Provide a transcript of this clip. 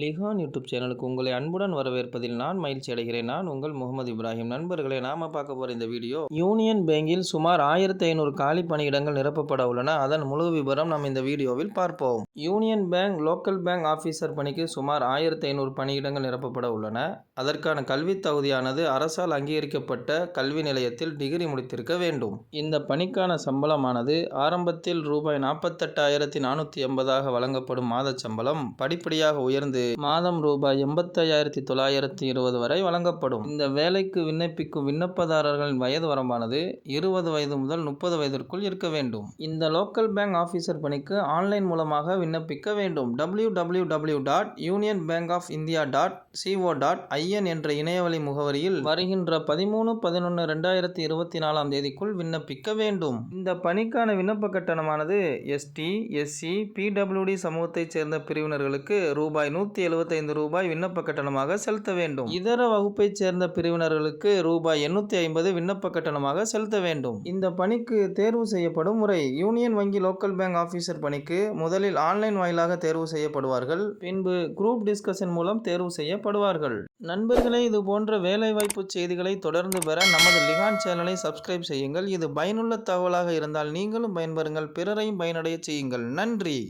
லிஹான் YouTube சேனலுக்கு உங்களை அன்புடன் வரவேற்பதில் நான் மகிழ்ச்சி அடைகிறேன். நான் உங்கள் முகமது இப்ராஹிம். நண்பர்களை நாம பார்க்க போகிற இந்த வீடியோ யூனியன் பேங்கில் சுமார் ஆயிரத்தி ஐநூறு காலி பணியிடங்கள் நிரப்பப்பட உள்ளன. அதன் முழு விவரம் நாம் இந்த வீடியோவில் பார்ப்போம். Union Bank local bank officer பணிக்கு சுமார் ஆயிரத்தி ஐநூறு பணியிடங்கள் நிரப்பப்பட உள்ளன. அதற்கான கல்வித் தகுதியானது அரசால் அங்கீகரிக்கப்பட்ட கல்வி நிலையத்தில் டிகிரி முடித்திருக்க வேண்டும். இந்த பணிக்கான சம்பளமானது ஆரம்பத்தில் ரூபாய் நாற்பத்தெட்டாயிரத்தி நானூற்றி எண்பதாக வழங்கப்படும் மாதச் சம்பளம் படிப்படியாக உயர்ந்து மாதம் ரூபாய் எண்பத்தையாயிரத்தி தொள்ளாயிரத்தி இருபது வரை வழங்கப்படும். இந்த வேலைக்கு விண்ணப்பிக்கும் விண்ணப்பதாரர்களின் வயது வரம்பானது இருபது வயது முதல் முப்பது வயதிற்குள் இருக்க வேண்டும். இந்த லோக்கல் பேங்க் ஆஃபீஸர் பணிக்கு ஆன்லைன் மூலமாக விண்ணப்பிக்க வேண்டும். W W W dot Union Bank of India dot C O dot I N என்ற இணையவழி முகவரியில் வருகின்ற பதிமூணு பதினொன்று ரெண்டாயிரத்தி இருபத்தி நாலாம் தேதிக்குள் விண்ணப்பிக்க வேண்டும். இந்த பணிக்கான விண்ணப்ப கட்டணமானது எஸ்டி எஸ்சி பிடபிள்யூடி சமூகத்தைச் சேர்ந்த பிரிவினர்களுக்கு ரூபாய் நூற்றி எழுபத்தைந்து ரூபாய் விண்ணப்ப கட்டணமாக செலுத்த வேண்டும். இதர வகுப்பைச் சேர்ந்த பிரிவினர்களுக்கு ரூபாய் எண்ணூற்றி ஐம்பது விண்ணப்ப கட்டணமாக செலுத்த வேண்டும். இந்த பணிக்கு தேர்வு செய்யப்படும் முறை யூனியன் வங்கி லோக்கல் பேங்க் ஆஃபீஸர் பணிக்கு முதலில் ஆன்லைன் வாயிலாக தேர்வு செய்யப்படுவார்கள். பின்பு குரூப் டிஸ்கஷன் மூலம் தேர்வு செய்யப்படுவார்கள். நண்பர்களே இது போன்ற வேலைவாய்ப்பு செய்திகளை தொடர்ந்து பெற நமது லிகான் சேனலை சப்ஸ்கிரைப் செய்யுங்கள். இது பயனுள்ள தகவலாக இருந்தால் நீங்களும் பயன்பெறுங்கள். பிறரையும் பயனடைய செய்யுங்கள். நன்றி.